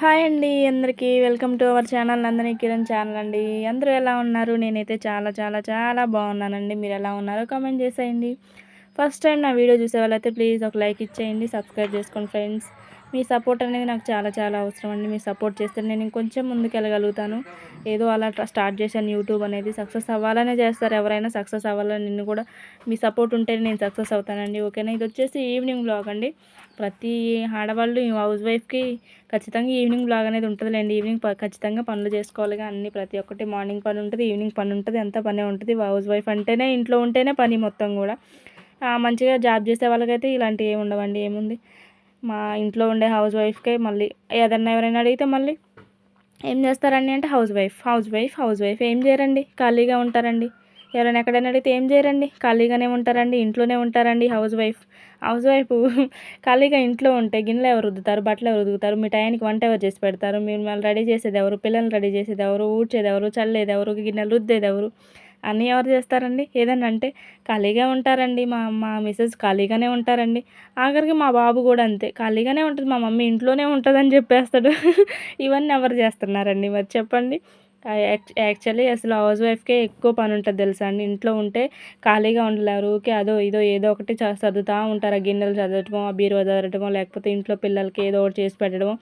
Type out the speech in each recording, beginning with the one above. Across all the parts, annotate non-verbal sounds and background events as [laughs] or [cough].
Hi అండి అందరికీ welcome to our channel Nandini Kiran channel అండి. అందరూ ఎలా ఉన్నారు? నేనైతే చాలా చాలా చాలా బాగున్నానండి. మీరు ఎలా ఉన్నారో కామెంట్ చేసేయండి. ఫస్ట్ టైం నా వీడియో చూసే వాళ్ళైతే ప్లీజ్ ఒక లైక్ ఇచ్చేయండి సబ్స్క్రైబ్ చేసుకోండి ఫ్రెండ్స్. మీ సపోర్ట్ అనేది నాకు చాలా చాలా అవసరం అండి. మీ సపోర్ట్ చేస్తే నేను ఇంకొంచెం ముందుకు వెళ్ళగలుగుతాను ఏదో అలా స్టార్ట్ చేశాను యూట్యూబ్ అనేది. సక్సెస్ అవ్వాలనే చేస్తారు. ఎవరైనా సక్సెస్ అవ్వాలని నిన్ను కూడా మీ సపోర్ట్ ఉంటేనే నేను సక్సెస్ అవుతానండి. ఓకేనా? ఇది వచ్చేసి ఈవినింగ్ బ్లాగ్ అండి. ప్రతి ఆడవాళ్ళు హౌస్ వైఫ్కి ఖచ్చితంగా ఈవినింగ్ బ్లాగ్ అనేది ఉంటుందిలేండి. ఈవినింగ్ ఖచ్చితంగా పనులు చేసుకోవాలి. అన్ని ప్రతి ఒక్కటి మార్నింగ్ పని ఉంటుంది ఈవినింగ్ పని ఉంటుంది. ఎంత పని ఉంటుంది? హౌస్ వైఫ్ అంటేనే ఇంట్లో ఉంటేనే పని మొత్తం కూడా. మంచిగా జాబ్ చేసే వాళ్ళకైతే ఇలాంటివి ఏమి ఉండవండి. ఏముంది? మా ఇంట్లో ఉండే హౌస్ వైఫ్కే మళ్ళీ ఏదన్నా ఎవరైనా అడిగితే మళ్ళీ ఏం చేస్తారండి అంటే housewife housewife housewife ఏం చేయరండి? ఖాళీగా ఉంటారండి. ఎవరైనా ఎక్కడైనా అడిగితే ఏం చేయరండి? ఖాళీగానే ఉంటారండి ఇంట్లోనే ఉంటారండి హౌస్ వైఫ్ హౌస్ వైఫ్ [laughs] ఖాళీగా ఇంట్లో ఉంటే గిన్నెలు ఎవరు రుద్దుతారు? బట్టలు ఎవరు రుద్దుతారు? మీ టైంకి వంట ఎవరు చేసి పెడతారు? మిమ్మల్ని రెడీ చేసేది ఎవరు? పిల్లల్ని రెడీ చేసేది ఎవరు? ఊడ్చేది ఎవరు? చల్లేది ఎవరు? గిన్నెలు రుద్దేది ఎవరు? అన్నీ ఎవరు చేస్తారండి? ఏదన్నా అంటే ఖాళీగా ఉంటారండి. మా మా మిసెస్ ఖాళీగానే ఉంటారండి. ఆఖరికి మా బాబు కూడా అంతే. ఖాళీగానే ఉంటుంది. మా మమ్మీ ఇంట్లోనే ఉంటుందని చెప్పేస్తాడు. [laughs] ఇవన్నీ ఎవరు చేస్తున్నారండి మరి చెప్పండి. యాక్చువల్లీ అసలు హౌస్ వైఫ్కే ఎక్కువ పని ఉంటుంది తెలుసా అండి. ఇంట్లో ఉంటే ఖాళీగా ఉండలేరు ఊరికే అదో ఇదో ఏదో ఒకటి చదువుతూ ఉంటారు. ఆ గిన్నెలు చదవటమో ఆ బీరువా చదవటమో లేకపోతే ఇంట్లో పిల్లలకి ఏదో ఒకటి చేసి పెట్టడమో.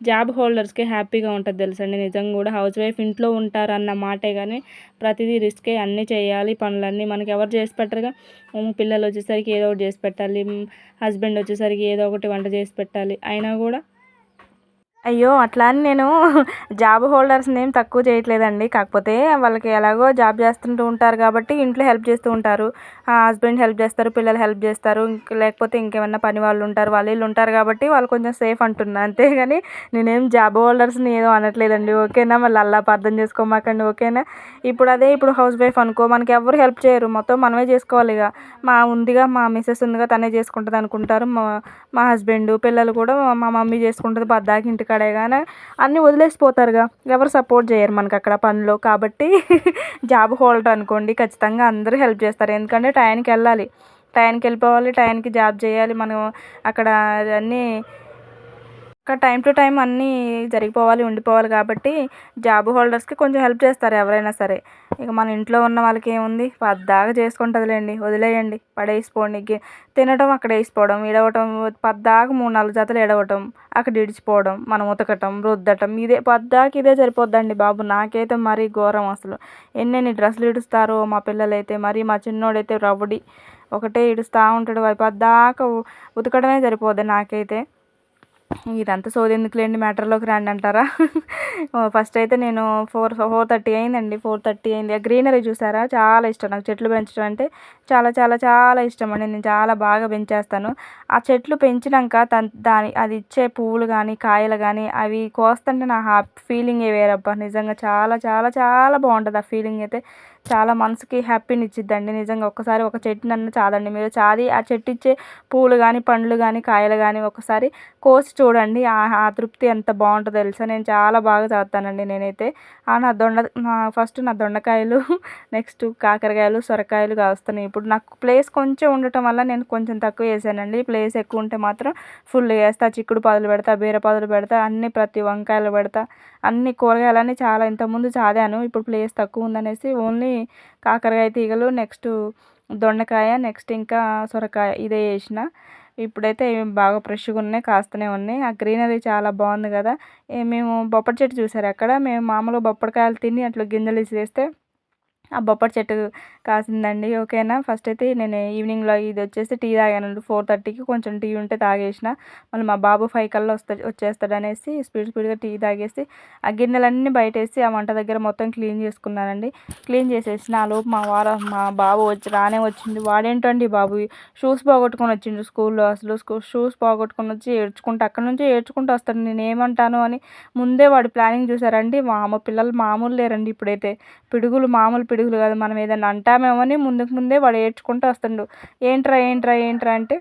జాబ్ హోల్డర్స్కి హ్యాపీగా ఉంటుంది తెలుసండి నిజంగా కూడా హౌస్ వైఫ్ ఇంట్లో ఉంటారు అన్న మాటే కానీ ప్రతిదీ రిస్కే అన్నీ చేయాలి. పనులన్నీ మనకి ఎవరు చేసి పెట్టరుగా. పిల్లలు వచ్చేసరికి ఏదో ఒకటి చేసి పెట్టాలి. హస్బెండ్ వచ్చేసరికి ఏదో ఒకటి వంట చేసి పెట్టాలి. అయినా కూడా అయ్యో అట్లా అని నేను [laughs] జాబ్ హోల్డర్స్ని ఏం తక్కువ చేయట్లేదండి. కాకపోతే వాళ్ళకి ఎలాగో జాబ్ చేస్తుంటూ ఉంటారు కాబట్టి ఇంట్లో హెల్ప్ చేస్తూ ఉంటారు. హస్బెండ్ హెల్ప్ చేస్తారు పిల్లలు హెల్ప్ చేస్తారు. లేకపోతే ఇంకేమన్నా పని వాళ్ళు ఉంటారు వాళ్ళు వీళ్ళు ఉంటారు కాబట్టి వాళ్ళు కొంచెం సేఫ్ అంటున్నా. అంతేగాని నేనేం జాబ్ హోల్డర్స్ని ఏదో అనట్లేదండి. ఓకేనా మళ్ళీ అల్లా అర్థం చేసుకోమాకండి. ఓకేనా? ఇప్పుడు అదే ఇప్పుడు హౌస్ వైఫ్ అనుకో మనకి ఎవరు హెల్ప్ చేయరు. మొత్తం మనమే చేసుకోవాలి ఇక. మా ఉందిగా మా మిస్సెస్ ఉందిగా తనే చేసుకుంటుంది అనుకుంటారు. మా మా హస్బెండ్ పిల్లలు కూడా మా మమ్మీ చేసుకుంటుంది. పద్దాకి ఇంటికి అక్కడే కానీ అన్నీ వదిలేసిపోతారుగా. ఎవరు సపోర్ట్ చేయరు మనకు అక్కడ పనిలో. కాబట్టి [laughs] జాబ్ హోల్డర్ అనుకోండి ఖచ్చితంగా అందరూ హెల్ప్ చేస్తారు. ఎందుకంటే టైంకి వెళ్ళాలి. టైంకి వెళ్ళిపోవాలి టైంకి జాబ్ చేయాలి. మనం అక్కడ అన్నీ ఇంకా టైం టు టైం అన్నీ జరిగిపోవాలి ఉండిపోవాలి కాబట్టి జాబ్ హోల్డర్స్కి కొంచెం హెల్ప్ చేస్తారు ఎవరైనా సరే. ఇక మన ఇంట్లో ఉన్న వాళ్ళకి ఏముంది? పద్దాగా చేసుకుంటుందిలేండి వదిలేయండి పడేసిపోండి. తినడం అక్కడ వేసిపోవడం ఇడవటం పద్దాగా మూడు నాలుగు జతలు ఎడవటం అక్కడ ఇడిచిపోవడం మనం ఉతకటం రుద్దటం ఇదే పద్దాకి ఇదే సరిపోద్దండి బాబు. నాకైతే మరీ ఘోరం అసలు. ఎన్నెన్ని డ్రెస్సులు ఇడుస్తారో మా పిల్లలైతే మరీ మా చిన్నోడైతే రవ్వడి ఒకటే ఇడుస్తూ ఉంటాడు పద్దాక ఉతకడమే సరిపోద్ది నాకైతే. ఇదంతా సోది ఎందుకులేండి మ్యాటర్లోకి రండి అంటారా? ఫస్ట్ అయితే నేను ఫోర్ ఫోర్ థర్టీ అయిందండి ఫోర్ థర్టీ అయింది. ఆ గ్రీనరీ చూసారా? చాలా ఇష్టం నాకు చెట్లు పెంచడం అంటే. చాలా చాలా చాలా ఇష్టం అండి. నేను చాలా బాగా పెంచేస్తాను. ఆ చెట్లు పెంచినాక దాని అది ఇచ్చే పువ్వులు కానీ కాయలు కానీ అవి కోస్తుంటే నా హ్యాపీ ఫీలింగ్ వేరబ్బా. నిజంగా చాలా చాలా చాలా బాగుంటుంది ఆ ఫీలింగ్ అయితే. చాలా మనసుకి హ్యాపీని ఇచ్చిద్దండి నిజంగా ఒక్కసారి ఒక చెట్టు నన్ను చాదండి. మీరు చాది ఆ చెట్టు ఇచ్చే పూలు కానీ పండ్లు కానీ కాయలు కానీ ఒకసారి కోసి చూడండి. ఆ తృప్తి ఎంత బాగుంటుందో తెలుసా? నేను చాలా బాగా చదువుతానండి నేనైతే. నా దొండ ఫస్ట్ నా దొండకాయలు [laughs] నెక్స్ట్ కాకరకాయలు సొరకాయలు కాస్తున్నాయి. ఇప్పుడు నాకు ప్లేస్ కొంచెం ఉండటం వల్ల నేను కొంచెం తక్కువ వేసానండి. ప్లేస్ ఎక్కువ ఉంటే మాత్రం ఫుల్ వేస్తా. చిక్కుడు పాదులు పెడతా బీర పాదులు పెడతా అన్ని ప్రతి వంకాయలు పెడతా అన్ని కూరగాయలన్నీ చాలా ఇంతకుముందు చాదాను. ఇప్పుడు ప్లేస్ తక్కువ ఉందనేసి ఓన్లీ కాకరకాయ తీగలు నెక్స్ట్ దొండకాయ నెక్స్ట్ ఇంకా సొరకాయ ఇదే వేసిన ఇప్పుడైతే బాగా ఫ్రెష్గా ఉన్నాయి కాస్తూనే ఉన్నాయి. ఆ గ్రీనరీ చాలా బాగుంది కదా. మేము బొప్పటి చెట్టు చూసారు అక్కడ? మేము మామూలుగా బొప్పడికాయలు తిని అట్లా గింజలు వేసేస్తే ఆ బొప్పటి చెట్టు కాసిందండి ఓకేనా? ఫస్ట్ అయితే నేను ఈవినింగ్లో ఇది వచ్చేసి టీ తాగాను ఫోర్ థర్టీకి కొంచెం టీ ఉంటే తాగేసిన. మళ్ళీ మా బాబు ఫైవ్ కల్లా వస్తా వచ్చేస్తాడు అనేసి స్పీడ్ స్పీడ్గా టీ తాగేసి ఆ గిన్నెలన్నీ బయటేసి ఆ వంట దగ్గర మొత్తం క్లీన్ చేసుకున్నానండి. క్లీన్ చేసేసిన ఆ లోపు మా వార మా బాబు వచ్చి రానే వచ్చింది వాడేంటండి బాబు? షూస్ పోగొట్టుకొని వచ్చిండు స్కూల్లో అసలు. స్కూ షూస్ పోగొట్టుకొని వచ్చి ఏడ్చుకుంటూ అక్కడ నుంచి ఏడ్చుకుంటూ వస్తాడు. నేను ఏమంటాను అని ముందే వాడు ప్లానింగ్ చూసారండి. మా అమ్మ పిల్లలు మామూలు లేరండి ఇప్పుడైతే. పిడుగులు మామూలు పిడుగులు కాదు. మనం ఏదైనా అంటామేమని ముందుకు ముందే వాడు ఏడ్చుకుంటూ వస్తుండు. ఏంట్రా ఏంట్రా ఏంట్రా? అంటే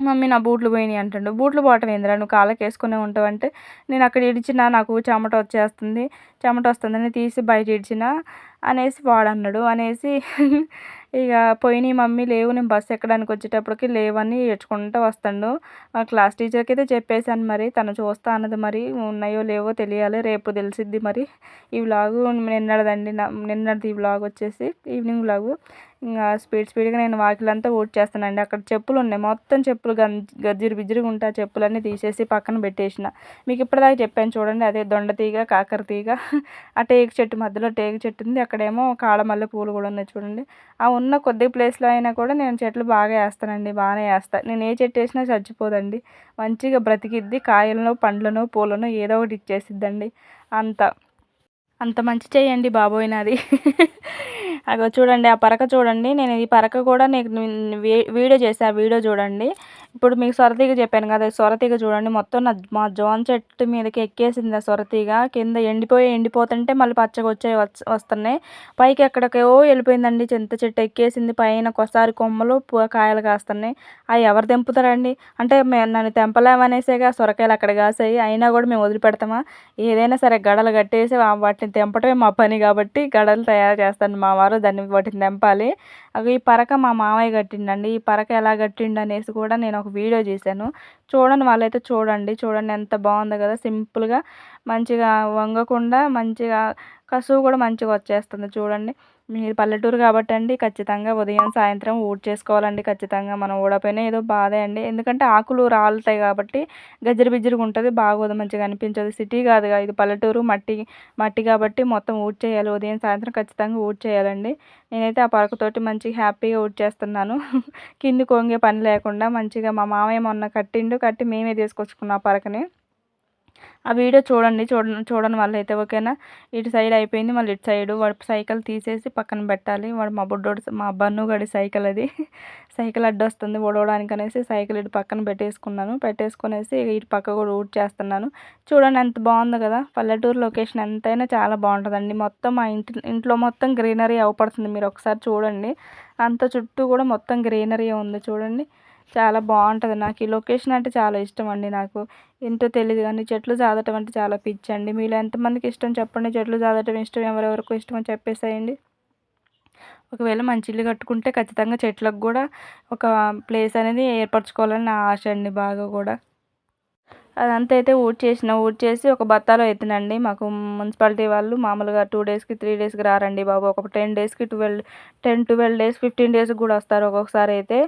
మమ్మీ నా బూట్లు పోయినాయి అంటుండు. బూట్లు పోవటం ఏందిరా నువ్వు కాళ్ళకి వేసుకునే ఉంటావు అంటే నేను అక్కడ ఇడిచినా నాకు చెమట వచ్చేస్తుంది చెమట వస్తుందని తీసి బయట ఇడిచిన అనేసి వాడు అన్నాడు. అనేసి ఇక పోయినాయి మమ్మీ లేవు నేను బస్సు ఎక్కడానికి వచ్చేటప్పటికి లేవని ఏడ్చుకుంటూ వస్తాడు. మా క్లాస్ టీచర్కి అయితే చెప్పేశాను మరి తను చూస్తా అన్నది మరి ఉన్నాయో లేవో తెలియాలి రేపు తెలిసిద్ది మరి. ఈ వ్లాగు నిన్నడదండి నిన్నటిది ఈ వ్లాగ్ వచ్చేసి ఈవినింగ్ వ్లాగు. ఇంకా స్పీడ్ స్పీడ్గా నేను వాకిలంతా ఊడ్ చేస్తానండి అక్కడ చెప్పులు ఉన్నాయి మొత్తం చెప్పులు గజ్జిరి బిజ్జిరిగా ఉంటే ఆ చెప్పులన్నీ తీసేసి పక్కన పెట్టేసిన. మీకు ఇప్పటిదాకా చెప్పాను చూడండి అదే దొండ తీగ కాకర తీగ ఆ టేకు చెట్టు మధ్యలో టేకు చెట్టు ఉంది. అక్కడేమో కాళ్ళమల్లె పూలు కూడా ఉన్నాయి చూడండి. ఆ ఉన్న కొద్ది ప్లేస్లో అయినా కూడా నేను చెట్లు బాగా వేస్తానండి బాగానే వేస్తాను నేను ఏ చెట్టు వేసినా చచ్చిపోదండి. మంచిగా బ్రతికిద్ది కాయలను పండ్లను పూలను ఏదో ఒకటి ఇచ్చేసిద్దండి అంత. అంత మంచి చేయండి బాబోయ్ నాది. అగో చూడండి ఆ పరక చూడండి. నేను ఈ పరక కూడా నేను వీడియో చేసా ఆ వీడియో చూడండి. ఇప్పుడు మీకు సొరతీగ చెప్పాను కదా సొరతీగ చూడండి. మొత్తం నా మా జోన్ చెట్టు మీదకి ఎక్కేసింది ఆ సొరతీగ కింద ఎండిపోయి ఎండిపోతుంటే మళ్ళీ పచ్చగా వచ్చాయి వస్తున్నాయి. పైకి ఎక్కడికో వెళ్ళిపోయిందండి. చింత చెట్టు ఎక్కేసింది. పైన ఒకసారి కొమ్మలు కాయలు కాస్తున్నాయి. అవి ఎవరు తెంపుతారండి? అంటే నన్ను తెంపలేమనేసేగా సొరకాయలు అక్కడ కాసాయి. అయినా కూడా మేము వదిలిపెడతామా? ఏదైనా సరే గడలు కట్టేసి వాటిని తెంపటమే మా పని కాబట్టి గడలు తయారు చేస్తాను మా వారు. దాన్ని వాటిని తెంపాలి. అవి ఈ పరక మా మామయ్య కట్టిండండి. ఈ పరక ఎలా కట్టిండు అనేసి కూడా నేను ఒక వీడియో చేశాను. చూడండి వాళ్ళైతే చూడండి. చూడండి ఎంత బాగుందో కదా. సింపుల్గా మంచిగా వంగకుండా మంచిగా కసువు కూడా మంచిగా వచ్చేస్తుంది చూడండి. మీరు పల్లెటూరు కాబట్టి అండి ఖచ్చితంగా ఉదయం సాయంత్రం ఊడ్ చేసుకోవాలండి ఖచ్చితంగా. మనం ఊడపోయినా ఏదో బాధే అండి. ఎందుకంటే ఆకులు రాలుతాయి కాబట్టి గజ్జరి బిజ్జరిగా ఉంటుంది బాగోదు మంచిగా అనిపించదు. సిటీ కాదుగా ఇది పల్లెటూరు మట్టి మట్టి కాబట్టి మొత్తం ఊడ్ చేయాలి. ఉదయం సాయంత్రం ఖచ్చితంగా ఊడ్ చేయాలండి. నేనైతే ఆ పరకతోటి మంచిగా హ్యాపీగా ఊడ్ చేస్తున్నాను. [laughs] కింది కొంగే పని లేకుండా మంచిగా మా మామయ్య మొన్న కట్టిండు కట్టి మేమే తీసుకొచ్చుకున్నాం ఆ పరకని. ఆ వీడియో చూడండి చూడ చూడని వాళ్ళు అయితే ఓకేనా? ఇటు సైడ్ అయిపోయింది మళ్ళీ ఇటు సైడ్ వాడు సైకిల్ తీసేసి పక్కన పెట్టాలి. వాడు మా బుడ్డోడు మా బన్నుగడి సైకిల్ అది. సైకిల్ అడ్డొస్తుంది ఓడవడానికి అనేసి సైకిల్ ఇటు పక్కన పెట్టేసుకున్నాను. పెట్టేసుకునేసి ఇటు పక్క కూడా ఊట్ చేస్తున్నాను. చూడండి ఎంత బాగుంది కదా? పల్లెటూరు లొకేషన్ ఎంతైనా చాలా బాగుంటుందండి. మొత్తం మా ఇంటి ఇంట్లో మొత్తం గ్రీనరీ అవపడుతుంది. మీరు ఒకసారి చూడండి. అంత చుట్టూ కూడా మొత్తం గ్రీనరీ ఉంది చూడండి. చాలా బాగుంటుంది. నాకు ఈ లొకేషన్ అంటే చాలా ఇష్టం అండి నాకు. ఏంటో తెలియదు కానీ చెట్లు చాదటం అంటే చాలా పిచ్చి అండి మీలో ఎంతమందికి ఇష్టం చెప్పండి? చెట్లు చాదటం ఇష్టం ఎవరెవరికి ఇష్టం అని చెప్పేసేయండి. ఒకవేళ మంచి ఇల్లు కట్టుకుంటే ఖచ్చితంగా చెట్లకు కూడా ఒక ప్లేస్ అనేది ఏర్పరచుకోవాలని నా ఆశ అండి బాగా కూడా. అదంతా అయితే ఊడ్చేసిన ఊడ్చేసి ఒక బత్తాలో ఎత్తినండి. మాకు మున్సిపాలిటీ వాళ్ళు మామూలుగా టూ డేస్కి త్రీ డేస్కి రారండి బాబు. ఒక టెన్ డేస్కి twelve ten twelve days fifteen డేస్కి కూడా వస్తారు ఒక్కొక్కసారి అయితే.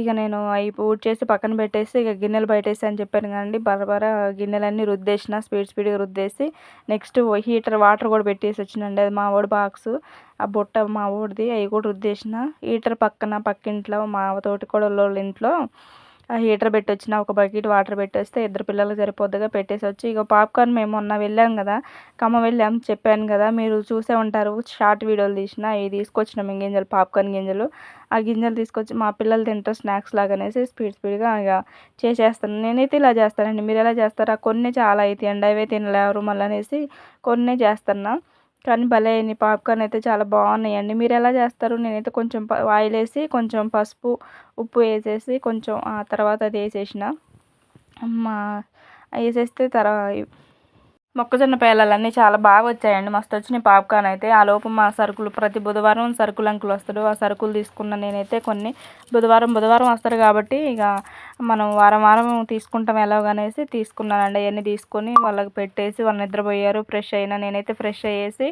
ఇక నేను అవి ఊడ్చేసి పక్కన పెట్టేసి ఇక గిన్నెలు బయటేసి అని చెప్పాను కదండి. బరబర గిన్నెలన్నీ రుద్దేసిన స్పీడ్ స్పీడ్గా రుద్దేసి నెక్స్ట్ హీటర్ వాటర్ కూడా పెట్టేసి వచ్చినండి అది మా ఓడి బాక్స్ ఆ బుట్ట మా ఊడిది అవి కూడా రుద్దేసిన. హీటర్ పక్కన పక్కింట్లో మా తోటి కూడా ఇంట్లో హీటర్ పెట్టొచ్చిన ఒక బకెట్ వాటర్ పెట్టేస్తే ఇద్దరు పిల్లలకు సరిపోద్దిగా పెట్టేసి వచ్చి ఇక పాప్కార్న్ మేము మొన్న వెళ్ళాం కదా కమ్మ వెళ్ళాం చెప్పాను కదా మీరు చూసే ఉంటారు షార్ట్ వీడియోలు తీసిన ఇవి తీసుకొచ్చినాం గింజలు పాప్కార్న్ గింజలు. ఆ గింజలు తీసుకొచ్చి మా పిల్లలు తింటారు స్నాక్స్ లాగానేసి స్పీడ్ స్పీడ్గా ఇక చేసేస్తాను. నేనైతే ఇలా చేస్తానండి. మీరు ఎలా చేస్తారా కొన్ని చాలా అవుతాయండి అవే తినలేరు మళ్ళీ అనేసి కొన్ని చేస్తున్నా కానీ భలే అయింది. పాప్కార్న్ అయితే చాలా బాగున్నాయండి. మీరు ఎలా చేస్తారు? నేనైతే కొంచెం ఆయిల్ వేసి కొంచెం పసుపు ఉప్పు వేసేసి కొంచెం ఆ తర్వాత అది వేసేసిన. మా వేసేస్తే తర్వాత మొక్కజొన్న పేలాలన్నీ చాలా బాగా వచ్చాయండి. మస్తు వచ్చినాయి పాప్కార్న్ అయితే. ఆ లోపు మా సరుకులు ప్రతి బుధవారం సరుకులు అంకులు వస్తాడు ఆ సరుకులు తీసుకున్న నేనైతే కొన్ని బుధవారం బుధవారం వస్తారు కాబట్టి ఇక మనం వారం వారం తీసుకుంటాం ఎలాగనేసి తీసుకున్నానండి. అవన్నీ తీసుకొని వాళ్ళకి పెట్టేసి వాళ్ళు నిద్రపోయారు. ఫ్రెష్ అయినా నేనైతే ఫ్రెష్ అయ్యేసి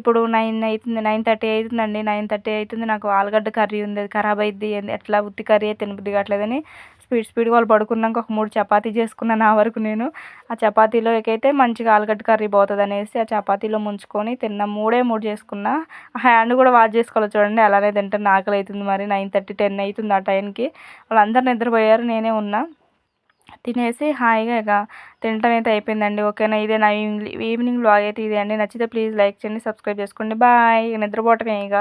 ఇప్పుడు నైన్ అవుతుంది నైన్ థర్టీ అవుతుందండి నైన్ థర్టీ అవుతుంది నాకు ఆలుగడ్డ కర్రీ ఉంది. అది ఖరాబ్ అయింది ఎట్లా ఉత్తి కర్రీ తినబుద్ది కావట్లేదని స్పీడ్ స్పీడ్గా వాళ్ళు పడుకున్నాక ఒక మూడు చపాతీ చేసుకున్నాను ఆ వరకు నేను. ఆ చపాతీలోకైతే మంచిగా ఆలుగడ్డ కర్రీ పోతుంది అనేసి ఆ చపాతీలో ముంచుకొని తిన్నా మూడే మూడు చేసుకున్నా. హ్యాండ్ కూడా వాష్ చేసుకోవాలి చూడండి అలానే తింటాను ఆకలి అవుతుంది మరి. నైన్ థర్టీ టెన్ అవుతుంది ఆ టైంకి. వాళ్ళందరూ నిద్రపోయారు నేనే ఉన్నా. తినేసి హాయిగా ఇక తినటం అయితే అయిపోయిందండి. ఓకేనా? ఇదే నా ఈవినింగ్ బ్లాగ్ అయితే ఇదే అండి. నచ్చితే ప్లీజ్ లైక్ చేయండి సబ్స్క్రైబ్ చేసుకోండి. బాయ్. నిద్రపోవటమే ఇక.